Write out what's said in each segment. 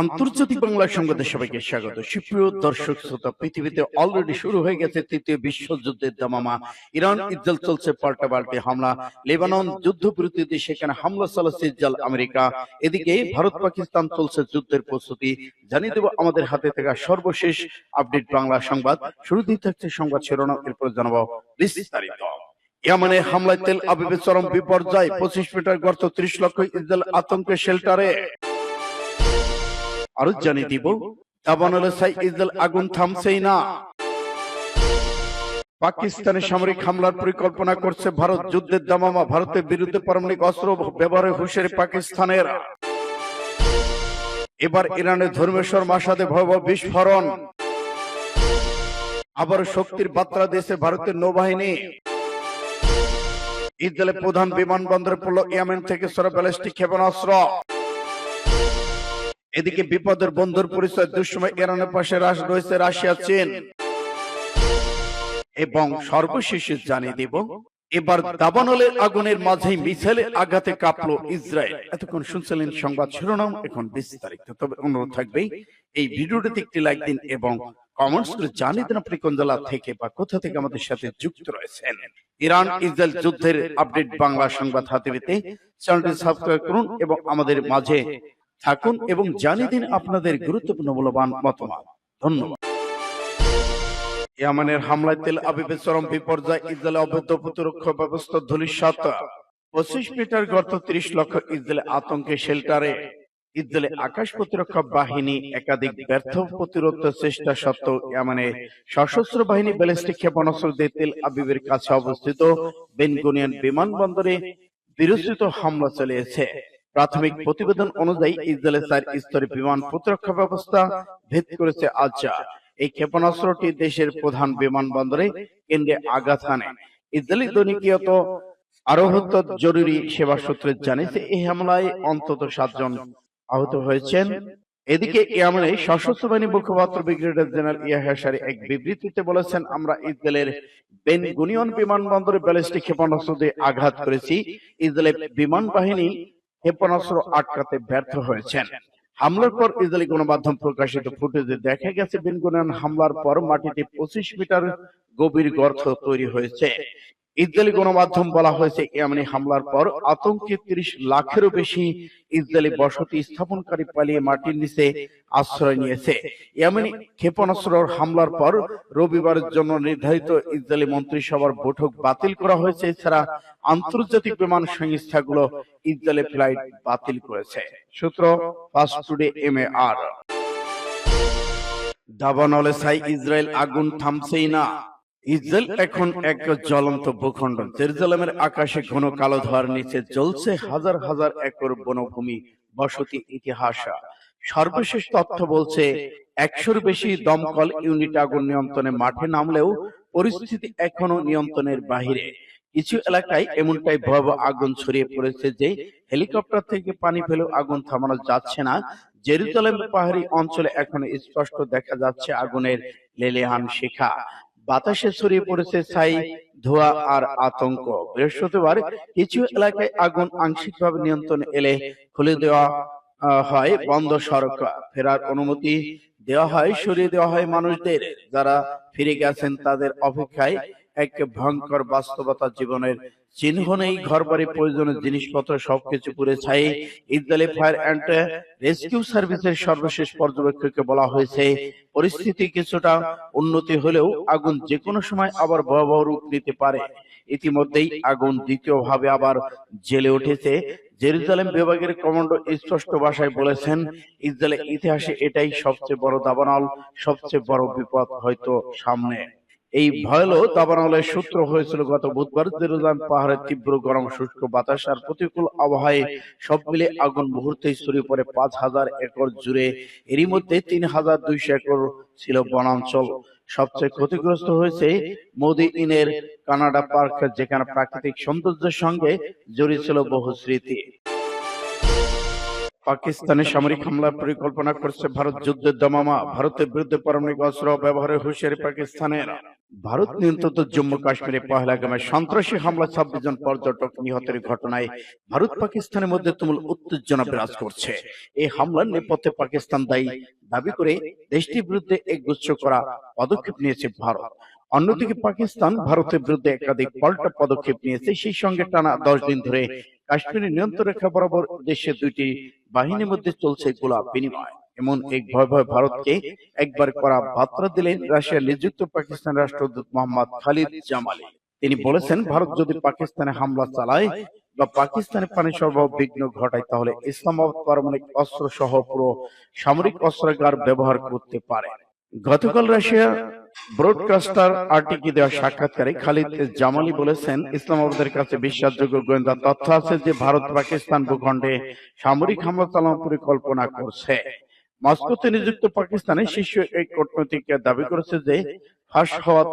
আন্তর্জাতিক বাংলা সংবাদে সবাইকে স্বাগত। সুপ্রিয় দর্শক, শ্রোতা, পৃথিবীতে অলরেডি শুরু হয়ে গেছে তৃতীয় বিশ্বযুদ্ধের দামামা। ইরান ইসরায়েল চলছে পাল্টা পাল্টে হামলা। লেবানন যুদ্ধবিরতিতে সেখানে হামলা চালাচ্ছে ইসরায়েল, আমেরিকা। এদিকে ভারত পাকিস্তান চলছে যুদ্ধের প্রস্তুতি। জানিয়ে দেব আমাদের হাতে থাকা সর্বশেষ আপডেট বাংলা সংবাদ। শুরুতেই থাকছে সংবাদ শিরোনাম, এরপর জানাব বিস্তারিত। ইয়ামানে হামলায় তেল আবিবের চরম বিপর্যয়। পঁচিশ মিটার গর্ত ত্রিশ লক্ষ ইসরায়েল আতঙ্কের শেল্টারে। আরও জানিয়ে দিব দাবানলে আগুন থামছেই না। পাকিস্তানে সামরিক হামলার পরিকল্পনা করছে ভারত। যুদ্ধের দামামা ভারতের বিরুদ্ধে পারমাণবিক অস্ত্র ব্যবহারে হুঁশিয়ারি পাকিস্তানের। এবার ইরানের ধর্মেশ্বর মাসাদে ভয়াবহ বিস্ফোরণ। আবার শক্তির বার্তা দিয়েছে ভারতের নৌবাহিনী। ইসরায়েলের প্রধান বিমানবন্দরে পড়ল ইয়ামেন থেকে সরা ব্যালিস্টিক ক্ষেপণাস্ত্র। এদিকে বিপদের বন্ধুর পরিচয় দুঃসময় ইরানের পাশে রাশ রয়েছে রাশিয়া, চীন। এবং সর্বশেষ জানিয়ে দিব, এবার দাবানলের আগুনের মাঝেই মিসাইলের আঘাতে কাঁপলো ইসরায়েল। এতক্ষণ শুনছিলেন সংবাদ শিরোনাম, এখন বিস্তারিত। তবে অনুরোধ থাকবে, এই ভিডিওটিতে একটি লাইক দিন এবং কমেন্টস করে জানিয়ে দিন আপনি কোন জেলা থেকে বা কোথা থেকে আমাদের সাথে যুক্ত রয়েছেন। ইরান, ইসরায়েল যুদ্ধের আপডেট বাংলা সংবাদ হাতে পেতে চ্যানেলটি সাবস্ক্রাইব করুন এবং আমাদের মাঝে থাকুন এবং জানিয়ে দিন আপনাদের গুরুত্বপূর্ণ মূল্যবান মতামত। ধন্যবাদ। ইয়ামানের হামলায় তেল আবিবের চরম বিপর্যয় ইসরায়েল অবৈধ প্রতিরক্ষা ব্যবস্থা ধূলিসাৎ। পঁচিশ মিটার গর্ত ত্রিশ লক্ষ ইসরায়েল আতঙ্কে শেল্টারে। ইসরায়েলে আকাশ প্রতিরক্ষা বাহিনী একাধিক ব্যর্থ প্রতিরোধ চেষ্টা সত্ত্বেও ইয়ামানে সশস্ত্র বাহিনী ব্যালিস্টিক ক্ষেপণাস্ত্র দিয়ে তেল আবিবের কাছে অবস্থিত বেনগুনিয়ান বিমানবন্দরে বিরোচিত হামলা চালিয়েছে। প্রাথমিক প্রতিবেদন অনুযায়ী ইসরায়েলের চার স্তরে বিমান প্রতিরক্ষা ব্যবস্থা ভেদ করেছে আজা এই ক্ষেপণাস্ত্রটি দেশের প্রধান বিমানবন্দরে কেন্দ্রে আঘাত হানে। ইসরায়েলি দৈনিকীয়ত আরোহত জরুরি সেবা সূত্রে জানিয়েছে এই হামলায় অন্তত সাতজন আহত হয়েছেন। এদিকে ইয়ামানে সশস্ত্র বাহিনী মুখপাত্র ব্রিগেডিয়ার জেনারেল ইয়াহিয়া সারি এক বিবৃতিতে বলেছেন আমরা ইসরায়েলের বেন গুনিয়ন বিমানবন্দরে ব্যালিস্টিক ক্ষেপণাস্ত্র দিয়ে আঘাত করেছি। ইসরায়েলের বিমান বাহিনী ক্ষেপণাস্ত্র আটকাতে ব্যর্থ হয়েছেন। হামলার পর ইসরায়েলি গণমাধ্যম প্রকাশিত ফুটেজে দেখা গেছে বিনগুনান হামলার পর মাটিতে পঁচিশ মিটার গভীর গর্ত তৈরি হয়েছে। ইসরায়েলি গণমাধ্যম বলা হয়েছে, ইয়ামানি হামলার পর আতঙ্কে ত্রিশ লাখেরও বেশি ইসরায়েলি বসতি স্থাপনকারী পালিয়ে মাটির নিচে আশ্রয় নিয়েছে। ইয়ামানি ক্ষেপণাস্ত্র হামলার পর রবিবারের জন্য নির্ধারিত ইসরায়েলি মন্ত্রিসভার বৈঠক বাতিল করা হয়েছে। এছাড়া আন্তর্জাতিক বিমান সংস্থাগুলো ইসরায়েলি ফ্লাইট বাতিল করেছে। সূত্র ফাস্ট টুডে এম আর দাবানলে সাই ইসরায়েল আগুন থামছেই না। ইসরায়েল এখন এক জ্বলন্ত ভূখণ্ড। জেরুজালেমের আকাশে ঘন কালো ধোয়ার নিচে জ্বলছে হাজার হাজার একর বনভূমি বসতি ইতিহাস। সর্বশেষ তথ্য বলছে একশোর বেশি দমকল ইউনিট আগুন নিয়ন্ত্রণে মাঠে নামলেও পরিস্থিতি এখনও নিয়ন্ত্রণের বাহিরে। কিছু এলাকায় এমনটাই ভয়াবহ আগুন ছড়িয়ে পড়েছে যে হেলিকপ্টার থেকে পানি ফেলেও আগুন থামানো যাচ্ছে না। জেরুজালেম পাহাড়ি অঞ্চলে এখন স্পষ্ট দেখা যাচ্ছে আগুনের লেলেহান শিখা। বাতাসে ছড়িয়ে পড়েছে ছাই ধোয়া আর আতঙ্ক। বৃহস্পতিবার কিছু এলাকায় আগুন আংশিকভাবে নিয়ন্ত্রণ এলে খুলে দেওয়া হয় বন্ধ সড়ক ফেরার অনুমতি দেওয়া হয় সরিয়ে দেওয়া হয় মানুষদের। যারা ফিরে গেছেন তাদের অপেক্ষায় এক ভয়ঙ্কর বাস্তবতা জীবনের চিহ্ন নেই ঘর বাড়ি প্রয়োজনীয় জিনিসপত্র সবকিছু পুড়ে ছাই। ইসরায়েলি ফায়ার অ্যান্ড রেস্কিউ সার্ভিসের সর্বশেষ পর্যবেক্ষককে বলা হয়েছে, পরিস্থিতি কিছুটা উন্নতি হলেও আগুন যে কোনো সময় আবার ভয়াবহ রূপ নিতে পারে। ইতিমধ্যেই আগুন দ্বিতীয়ভাবে আবার জেলে উঠেছে। জেরুজালেম বিভাগের কমান্ডো স্পষ্ট ভাষায় বলেছেন ইসরায়েলের ইতিহাসে এটাই সবচেয়ে বড় দাবানল, সবচেয়ে বড় বিপদ হয়তো সামনে। এই ভয়ালো দাবানলের সূত্র হয়েছিল গত বুধবার জেরুজালেম পাহাড়ের তীব্র গরম শুষ্ক বাতাস আর প্রতিকূল আবহাওয়ায় সব মিলে আগুন মুহূর্তেই ছড়িয়ে পড়ে পাঁচ হাজার একর জুড়ে। এরই মধ্যে তিন হাজার দুইশো একর ছিল বনাঞ্চল। সবচেয়ে ক্ষতিগ্রস্ত হয়েছে মোদি ইনের কানাডা পার্ক যেখানে প্রাকৃতিক সৌন্দর্যের সঙ্গে জড়িয়ে ছিল বহু স্মৃতি। পাকিস্তানে সামরিক হামলার পরিকল্পনা করছে ভারত যুদ্ধের দমামা। ভারতের বিরুদ্ধে পারমাণবিক অস্ত্র ব্যবহারের হুঁশিয়ারি পাকিস্তানের ভারত নিয়ন্ত্রিত জম্মু কাশ্মীরে পহেলাগামে সন্ত্রাসী হামলা ছাব্বিশ জন পর্যটক নিহতের ঘটনায় ভারত পাকিস্তানের মধ্যে তুমুল উত্তেজনা বিরাজ করছে। এই হামলার নেপথ্যে পাকিস্তান দায়ী দাবি করে দেশটির বিরুদ্ধে একগুচ্ছ করা পদক্ষেপ নিয়েছে ভারত। অন্যদিকে পাকিস্তান ভারতের বিরুদ্ধে একাধিক পাল্টা পদক্ষেপ নিয়েছে। সেই সঙ্গে টানা দশ দিন ধরে কাশ্মীরের নিয়ন্ত্রণ রেখা বরাবর দেশের দুইটি বাহিনীর মধ্যে চলছে গোলা বিনিময়। এমন এক ভয় ভয় ভারতকে একবার করা বার্তা দিলেন রাশিয়ার নিযুক্ত পাকিস্তান রাষ্ট্রদূত মোহাম্মদ খালিদ জামালি। তিনি বলেছেন ভারত যদি পাকিস্তানে হামলা চালায় বা পাকিস্তানে পানি সরবরাহ বিঘ্ন ঘটায় তাহলে ইসলামাবাদ পারমাণবিক অস্ত্র সহ পুরো সামরিক অস্ত্রাগার ব্যবহার করতে পারে। গতকাল রাশিয়া ব্রডকাস্টার আরটিকে দেওয়া সাক্ষাৎকারে খালিদ জামালি বলেছেন ইসলামাবাদের কাছে বিশ্বাসযোগ্য গোয়েন্দা তথ্য আছে যে ভারত পাকিস্তান ভূখণ্ডে সামরিক হামলা চালানোর পরিকল্পনা করছে মস্কোতে নিযুক্ত পাকিস্তানের শীর্ষ এক কূটনৈতিক দাবি করেছে যে ফাঁস হওয়া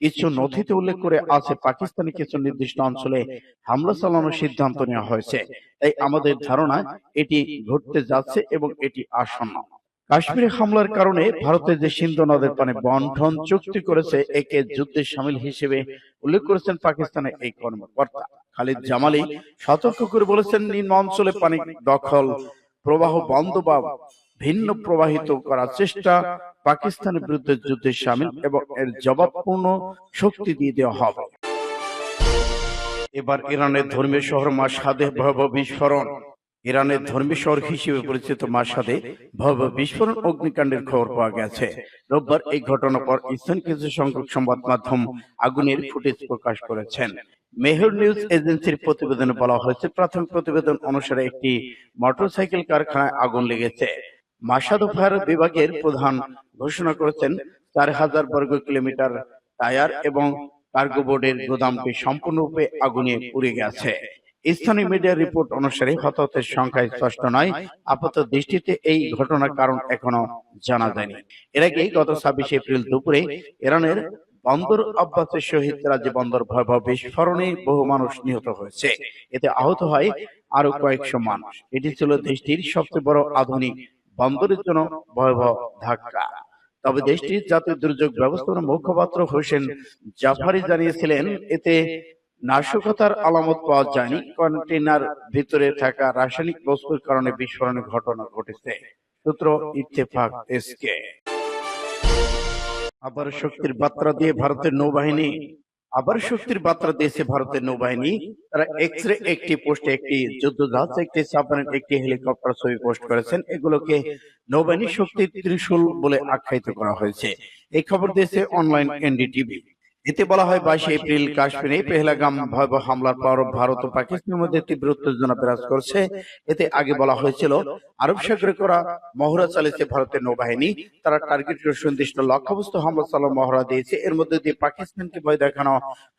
কিছু নথিতে উল্লেখ করে আছে পাকিস্তানি কিছু নির্দিষ্ট অঞ্চলে হামলা চালানোর সিদ্ধান্ত নেওয়া হয়েছে। তাই আমাদের ধারণা এটি ঘটতে যাচ্ছে এবং এটি আসন্ন। কাশ্মীরে হামলার কারণে ভারতের যে সিন্ধু নদের পানে বন্টন চুক্তি করেছে একে যুদ্ধে সামিল হিসেবে উল্লেখ করেছেন পাকিস্তানের এই কর্মকর্তা। খালিদ জামালি সতর্ক করে বলেছেন নিম্ন অঞ্চলে পানি দখল প্রবাহ বন্ধ বা ভিন্ন প্রবাহিত করার চেষ্টা পাকিস্তানের বিরুদ্ধে যুদ্ধে সামিল এবং এর জবাবপূর্ণ শক্তি দিয়ে দেওয়া হবে। এবার ইরানের ধর্মীয় শহর মাসাদে ভয়াবহ বিস্ফোরণ। ইরানের ধর্মীয় শহর হিসেবে পরিচিত মাসাদে ভয়াবহ বিস্ফোরণ অগ্নিকাণ্ডের খবর পাওয়া গেছে। রোববার এই ঘটনার পর স্থানীয় কিছু সংখ্যক সংবাদ মাধ্যম আগুনের ফুটেজ প্রকাশ করেছেন। মেহর নিউজ এজেন্সির প্রতিবেদনে বলা হয়েছে প্রাথমিক প্রতিবেদন অনুসারে একটি মোটরসাইকেল কারখানায় আগুন লেগেছে মাসাদ ফায়ার বিভাগের প্রধান ঘোষণা করেছেন চার হাজার বর্গ কিলোমিটার টায়ার এবং কার্গো বোর্ডের গোদামটি সম্পূর্ণরূপে আগুনে পুড়ে গেছে। স্থানীয় মিডিয়ার রিপোর্ট অনুসারে হতাহতের সংখ্যা স্পষ্ট নয়। আপাত দৃষ্টিতে এই ঘটনার কারণ এখনও জানা যায়নি। এর আগে গত ছাব্বিশে এপ্রিল দুপুরে ইরানের বন্দর আব্বাসের শহীদ রাজ্য বন্দর ভয়াবহ বিস্ফোরণে বহু মানুষ নিহত হয়েছে। এতে আহত হয় আরও কয়েকশো মানুষ। এটি ছিল দেশটির সবচেয়ে বড় আধুনিক বন্দরের জন্য ভয়াবহ ধাক্কা। তবে দেশটির জাতীয় দুর্যোগ ব্যবস্থাপনা মুখপাত্র হোসেন জাফারি জানিয়েছিলেন, এতে নাশকতার আলামত পাওয়া যায়নি কন্টেনার ভিতরে থাকা রাসায়নিক বস্তুর কারণে বিস্ফোরণের ঘটনা ঘটেছে। সূত্র ইত্তেফাক এসকে আবার শক্তির বার্তা দিয়ে ভারতের নৌবাহিনী আবার শক্তির বার্তা দিয়েছে ভারতের নৌবাহিনী। তারা এক্স রে একটি পোস্টে একটি যুদ্ধ জাহাজ একটি সাবমারিন একটি হেলিকপ্টার ছবি পোস্ট করেছেন। এগুলোকে নৌবাহিনী শক্তির ত্রিশূল বলে আখ্যায়িত করা হয়েছে। এই খবর দিয়েছে অনলাইন এনডিটিভি এতে বলা হয় বাইশে এপ্রিল কাশ্মীরে পেহলাগাম ভয়াবহ হামলার পর ভারত ও পাকিস্তানের মধ্যে তীব্র উত্তেজনা বিরাজ করছে। এতে আগে বলা হয়েছিল আরব সাগরে করা মহড়া চালিয়েছে ভারতের নৌবাহিনী। তারা টার্গেট সুনির্দিষ্ট লক্ষ্যবস্তু হামলা চালানোর মহড়া দিয়েছে। এর মধ্যে দিয়ে পাকিস্তানকে ভয় দেখানো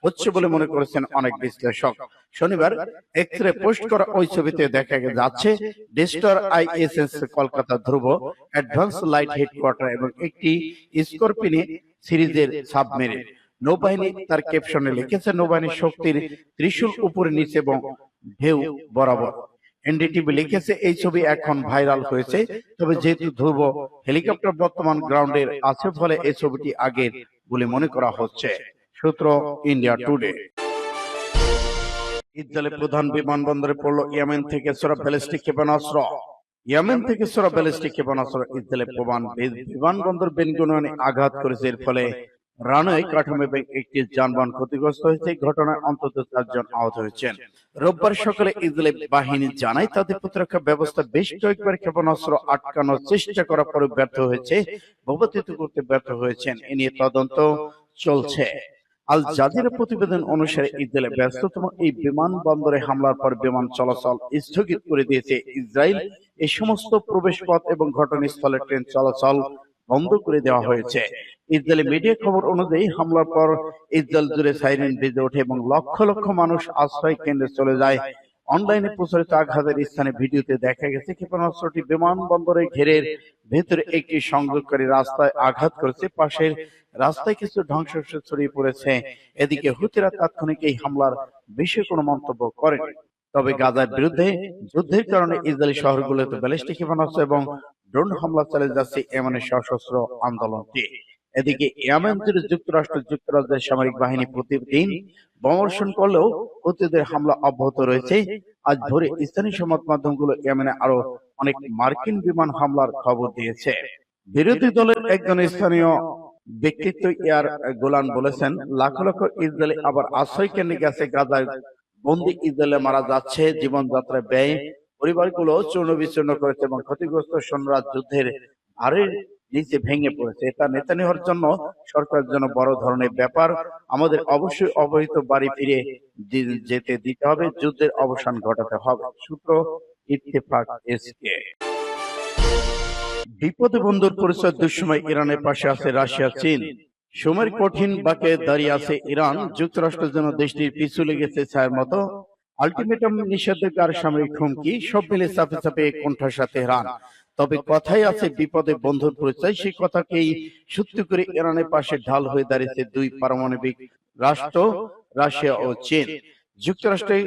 হচ্ছে বলে মনে করেছেন অনেক বিশ্লেষক। শনিবার এক্স রে পোস্ট করা ওই ছবিতে দেখা যাচ্ছে disaster ISS Kolkata Dhruv advance light headquarter এবং একটি স্করপিনে সিরিজের সাবমেরিন নৌবাহিনী তার ক্যাপশনে লিখেছে নৌবাহিনীর শক্তির ত্রিশূল উপরে নিচে এবং ঢেউ বরাবর। এনডিটিভি লিখেছে, এই ছবি এখন ভাইরাল হয়েছে, তবে যেহেতু ধ্রুব হেলিকপ্টার বর্তমান গ্রাউন্ডের আছে ফলে এই ছবিটি আগের বলে মনে করা হচ্ছে। সূত্র ইন্ডিয়া টুডে ইসরায়েলের প্রধান বিমানবন্দরে পড়ল, ইয়েমেন থেকে সোরা ব্যালিস্টিক ক্ষেপণাস্ত্র। ইয়েমেন থেকে সোরা ব্যালিস্টিক ক্ষেপণাস্ত্র ইসরায়েলের প্রমাণ বিমানবন্দর বেনগুনিয়ানে আঘাত করেছে, এর ফলে রানওয়ে কাঠামো একটি যানবাহন ক্ষতিগ্রস্ত হয়েছে। ঘটনায় অন্তত চারজন আহত হয়েছেন। রোববার সকালে ইসরায়েল বাহিনী জানায়, তাদের প্রতিরক্ষা ব্যবস্থা বেশ কয়েকবার ক্ষেপণাস্ত্র আটকানোর চেষ্টা করার পরে ব্যর্থ হয়েছে। ভূপাতিত করতে ব্যর্থ হয়েছেন। এ নিয়ে তদন্ত চলছে। আল জাজিরা প্রতিবেদন অনুসারে ইসরায়েলের ব্যস্ততম এই বিমানবন্দরে হামলার পর বিমান চলাচল স্থগিত করে দিয়েছে। ইসরায়েল এই সমস্ত প্রবেশপথ এবং ঘটনাস্থলে ট্রেন চলাচল বন্ধ করে দেওয়া হয়েছে। ইসরায়েলি মিডিয়া খবর অনুযায়ী হামলার পর ইসরায়েল জুড়ে সাইরেন বেজে ওঠে এবং লক্ষ লক্ষ মানুষ আশ্রয় কেন্দ্রে চলে যায়। অনলাইনে প্রচারিত আঘাতের স্থানে ভিডিওতে দেখা গেছে ক্ষেপণাস্ত্রটি বিমানবন্দরে ঘেরের ভেতরে একটি সংযোগকারী রাস্তায় আঘাত করেছে। পাশের রাস্তায় কিছু ধ্বংসাবশেষ ছড়িয়ে পড়েছে। এদিকে হুতিরা তাৎক্ষণিক এই হামলার বিষয়ে কোনো মন্তব্য করেনি। তবে গাজার বিরুদ্ধে যুদ্ধের কারণে ইসরায়েলি শহরগুলোতে ব্যালিস্টিক ক্ষেপণাস্ত্র এবং ড্রোন হামলা চালিয়ে যাচ্ছে এমনের সশস্ত্র আন্দোলনটি এদিকে ইয়ামেন জুড়ে যুক্তরাষ্ট্র, যুক্তরাজ্যের সামরিক বাহিনী প্রতিদিন বোমাবর্ষণ করলেও হুতিদের হামলা অব্যাহত রয়েছে। আজ ভোরে স্থানীয় সংবাদ মাধ্যমগুলো ইয়েমেনে আরও অনেক মার্কিন বিমান হামলার খবর দিয়েছে। বিরোধী দলের একজন স্থানীয় ব্যক্তিত্ব ইয়ার গোলান বলেছেন, লাখ লক্ষ ইসরায়েলি আবার আশ্রয় কেন্দ্রে গেছে, গাজায় বন্দি ইসরায়েলে মারা যাচ্ছে জীবনযাত্রা ব্যয় পরিবারগুলো চূর্ণ বিচূর্ণ করেছে এবং ক্ষতিগ্রস্ত সৈন্যরা যুদ্ধের ভারের নিচে ভেঙে পড়েছে। এটা নেতানিয়াহুর জন্য সরকারের জন্য বড় ধরনের ব্যাপার। আমাদের অবশ্যই অবহিত বাড়ি ফিরে যেতে দিতে হবে, যুদ্ধের অবসান ঘটাতে হবে। সূত্র ইত্তেফাক এসকে। বিপদে বন্ধুর পরিচয় দুঃসময় ইরানের পাশে আছে রাশিয়া, চীন। সময়ের কঠিন বাকে দাঁড়িয়ে আছে ইরান। যুক্তরাষ্ট্রের জন্য দেশটির পিছু লেগেছে ছায়ের মতো। আলটিমেটাম নিষেধাজ্ঞার সামরিক হুমকি সব মিলে চাপে চাপে কোণঠাসা তেহরান। তবে কথাই আছে, বিপদে বন্ধুর পরিচয়, সেই কথাকেই সত্যি করে ইরানের পাশে ঢাল হয়ে দাঁড়িয়েছে দুই পারমাণবিক রাষ্ট্র, রাশিয়া ও চীন। যুক্তরাষ্ট্রে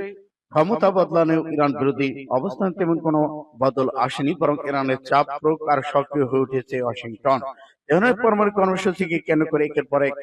ক্ষমতা বদলানেও ইরান বিরোধী অবস্থান তেমন কোনো বদল আসেনি, বরং ইরানের চাপ প্রয়োগ আর সক্রিয় হয়ে উঠেছে ওয়াশিংটন। তেহরানের পরমাণু কর্মসূচিকে কেন্দ্র করে একের পর এক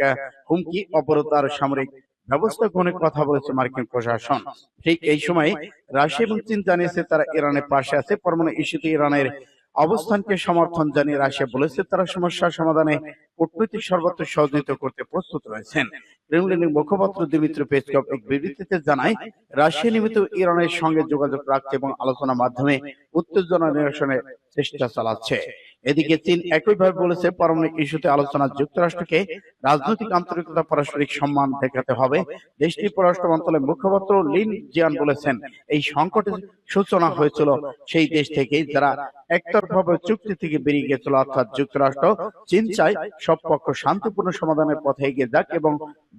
হুমকি, অবরোধ আর সামরিক ব্যবস্থা গ্রহণের কথা বলেছে মার্কিন প্রশাসন। ঠিক এই সময় রাশিয়া এবং চীন জানিয়েছে তারা ইরানের পাশে আছে। পরমাণু ইস্যুতে ইরানের অবস্থানকে সমর্থন জানিয়ে রাশিয়া বলেছে তারা সমস্যা সমাধানে কূটনৈতিক সর্বত্র সহযোগিতা করতে প্রস্তুত রয়েছেন। ক্রেমলিনের মুখপাত্র দিমিত্র পেসকভ এক বিবৃতিতে জানায় রাশিয়া নিয়মিত ইরানের সঙ্গে যোগাযোগ রাখছে এবং আলোচনার মাধ্যমে উত্তেজনা নিরসনের চেষ্টা চালাচ্ছে। এদিকে চীন একইভাবে বলেছে পারমাণবিক ইস্যুতে আলোচনা যুক্তরাষ্ট্রকে রাজনৈতিক আন্তরিকতা পারস্পরিক সম্মান দেখাতে হবে। দেশটির পররাষ্ট্র মন্ত্রণালয়ের মুখপাত্র লিন জিয়ান বলেছেন এই সংকটের সূচনা হয়েছিল সেই দেশ থেকে যারা একতরফাভাবে চুক্তি থেকে বেরিয়ে গেছিল অর্থাৎ যুক্তরাষ্ট্র চীন চায় সব পক্ষ শান্তিপূর্ণ সমাধানের পথে এগিয়ে যাক এবং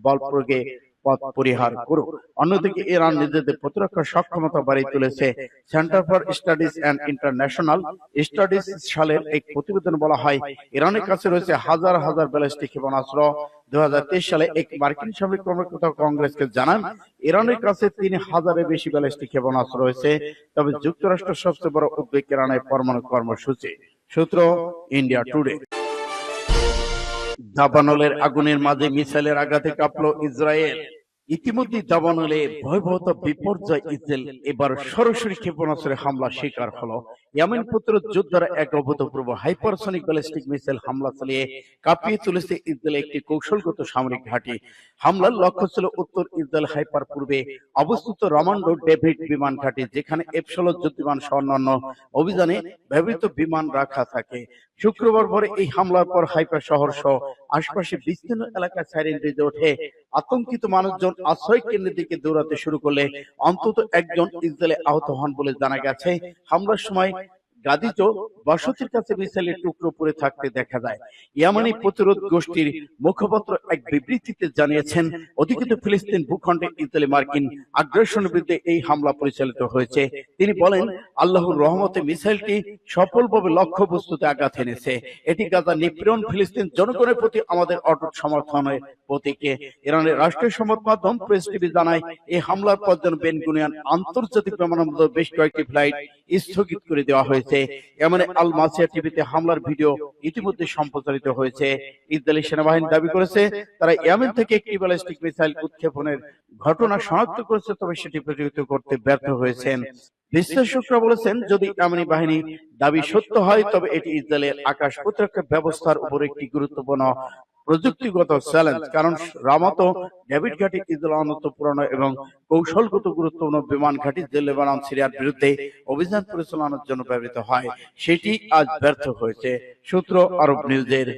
বল প্রয়োগে পথ পরিহার করুক। অন্যদিকে ইরান নিজেদের প্রতিরক্ষা সক্ষমতা বাড়িয়ে তুলেছে। Centre for studies and international studies সালের এক প্রতিবেদন বলা হয়, ইরানের কাছে রয়েছে হাজার হাজার ব্যালিস্টিক ক্ষেপণাস্ত্র। দু সালে এক মার্কিন সামরিক কর্মকর্তা কংগ্রেসকে জানান, ইরানের কাছে তিন হাজারের বেশি ব্যালিস্টিক ক্ষেপণাস্ত্র রয়েছে। তবে যুক্তরাষ্ট্রের সবচেয়ে বড় উদ্বেগ ইরানের পরমাণু কর্মসূচি। সূত্র ইন্ডিয়া টুডে দাবানলের আগুনের মাঝে মিসাইলের আঘাতে কাঁপল ইসরায়েল। ইতিমধ্যে দাবানলে ভয়াবহত বিপর্যয় ইসরায়েল এবার সরাসরি ক্ষেপণাস্ত্রের হামলা শিকার হলো। ইয়ামেন পুত্র যোদ্ধারা এক অভূতপূর্ব হাইপারসনিক ব্যালিস্টিক মিসাইল হামলা চালিয়ে কাঁপিয়ে তুলেছে ইসরায়েল একটি কৌশলগত সামরিক ঘাঁটি। হামলার লক্ষ্য ছিল উত্তর ইসরায়েল হাইপার পূর্বে অবস্থিত রমান্ডো ডেভিড বিমান ঘাঁটি, যেখানে এফ ষোলো যুদ্ধবিমান সহ অন্যান্য অভিযানে ব্যবহৃত বিমান রাখা থাকে। শুক্রবার ভোরে এই হামলার পর হাইপার শহর সহ আশপাশে বিস্তীর্ণ এলাকায় সাইরেন বেজে ওঠে। আতঙ্কিত মানুষজন আশ্রয় কেন্দ্রের দিকে দৌড়াতে শুরু করলে অন্তত একজন ইসরায়েলে আহত হন বলে জানা গেছে। হামলার সময় গাদিজ বসতির কাছে মিসাইলের টুকরো পড়ে থাকতে দেখা যায়। ইয়ামানি প্রতিরোধ গোষ্ঠীর মুখপাত্র এক বিবৃতিতে জানিয়েছেন অধিকৃত ফিলিস্তিন ভূখণ্ডে ইসরায়েলি মার্কিন আগ্রাসনের বিরুদ্ধে এই হামলা পরিচালিত হয়েছে। তিনি বলেন আল্লাহর রহমতে মিসাইলটি সফলভাবে আঘাত এনেছে। এটি গাজা নিপীড়ন ফিলিস্তিন জনগণের প্রতি আমাদের অটুট সমর্থনের প্রতীকে ইরানের রাষ্ট্রীয় সংবাদ মাধ্যম প্রেস টিভি জানায় এই হামলার পর যেন বেন গুনিয়ান আন্তর্জাতিক বিমানবন্দর বেশ কয়েকটি ফ্লাইট স্থগিত করে দেওয়া হয়েছে এমন আল মাসিয়া টিভিতে হামলার ভিডিও ইতিমধ্যে সম্প্রচারিত হয়েছে। ইসরায়েলি সেনাবাহিনী দাবি করেছে তারা ইয়েমেন থেকে একটি ব্যালিস্টিক মিসাইল উৎক্ষেপণের ঘটনা শনাক্ত করেছে তবে সেটি প্রতিহত করতে ব্যর্থ হয়েছেন। বিশ্লেষকরা বলেছেন যদি ইয়েমেনি বাহিনী দাবি সত্য হয় তবে এটি ইসরায়েলের আকাশ প্রতিরক্ষা ব্যবস্থার উপর একটি গুরুত্বপূর্ণ প্রযুক্তিগত চ্যালেঞ্জ। কারণ রামত ডেভিড ঘাটি ইসরায়েল পুরানো এবং কৌশলগত গুরুত্বপূর্ণ বিমান ঘাটি যে লেবানন, সিরিয়ার বিরুদ্ধে অভিযান পরিচালনার জন্য ব্যবহৃত হয়, সেটি আজ ব্যর্থ হয়েছে, সূত্র আরব নিউজের।